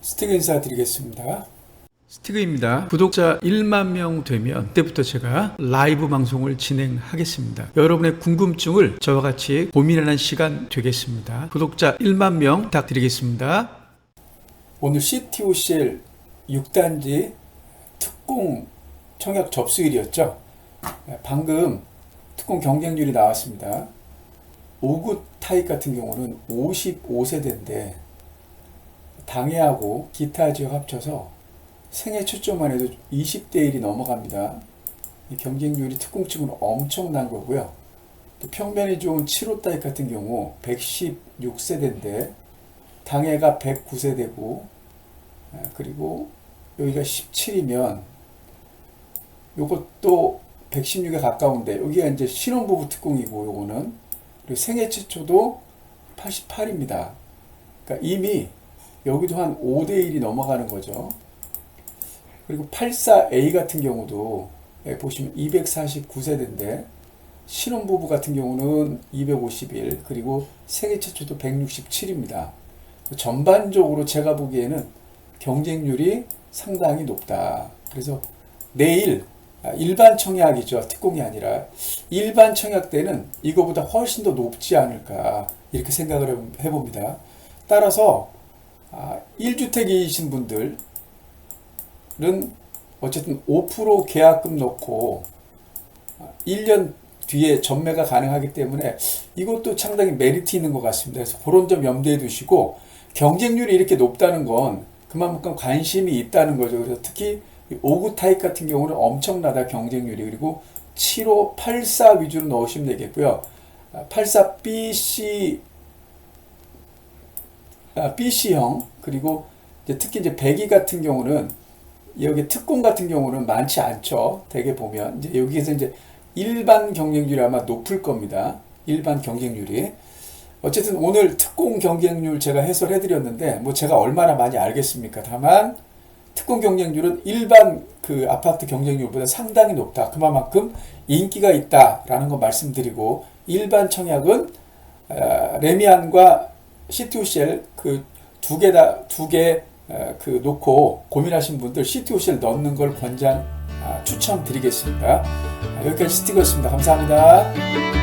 스티그 인사드리겠습니다. 스티그입니다. 구독자 1만 명 되면 그때부터 제가 라이브 방송을 진행하겠습니다. 여러분의 궁금증을 저와 같이 고민하는 시간 되겠습니다. 구독자 1만 명 부탁드리겠습니다. 오늘 CTOCL 6단지 특공 청약 접수일이었죠. 네, 방금 특공 경쟁률이 나왔습니다. 5구 타입 같은 경우는 55세대인데 당해하고 기타 지역 합쳐서 생애 초점만 해도 20대 1이 넘어갑니다. 이 경쟁률이 특공 측은 엄청난 거고요. 또 평면이 좋은 7호 타입 같은 경우 116세대인데 당해가 109세대고 그리고 여기가 17이면 요것도 116에 가까운데 여기가 이제 신혼부부 특공이고 요거는 그리고 생애 최초도 88입니다. 그러니까 이미 여기도 한 5대 1이 넘어가는 거죠. 그리고 84A 같은 경우도 예, 보시면 249세대인데 신혼부부 같은 경우는 251 그리고 생애 최초도 167입니다. 전반적으로 제가 보기에는 경쟁률이 상당히 높다. 그래서 내일 아, 일반 청약이죠. 특공이 아니라 일반 청약 때는 이거보다 훨씬 더 높지 않을까 이렇게 생각을 해봅니다. 따라서 1주택이신 분들은 어쨌든 5% 계약금 넣고 1년 뒤에 전매가 가능하기 때문에 이것도 상당히 메리트 있는 것 같습니다. 그래서 그런 점 염두에 두시고 경쟁률이 이렇게 높다는 건 그만큼 관심이 있다는 거죠. 그래서 특히 5구 타입 같은 경우는 엄청나다 경쟁률이 그리고 75, 84 위주로 넣으시면 되겠고요. 84 BC 아, BC형 그리고 이제 특히 이제 배기 같은 경우는 여기 특공 같은 경우는 많지 않죠. 대개 보면 이제 여기에서 이제 일반 경쟁률이 아마 높을 겁니다. 일반 경쟁률이. 어쨌든 오늘 특공 경쟁률 제가 해설해 드렸는데 뭐 제가 얼마나 많이 알겠습니까? 다만 특공 경쟁률은 일반 그 아파트 경쟁률보다 상당히 높다. 그만큼 인기가 있다라는 거 말씀드리고 일반 청약은 어, 레미안과 CTOCL 그 두 개 다 두 개 그 놓고 고민하신 분들 CTOCL 넣는 걸 권장 아, 추천드리겠습니다. 아, 여기까지 스티커였습니다. 감사합니다.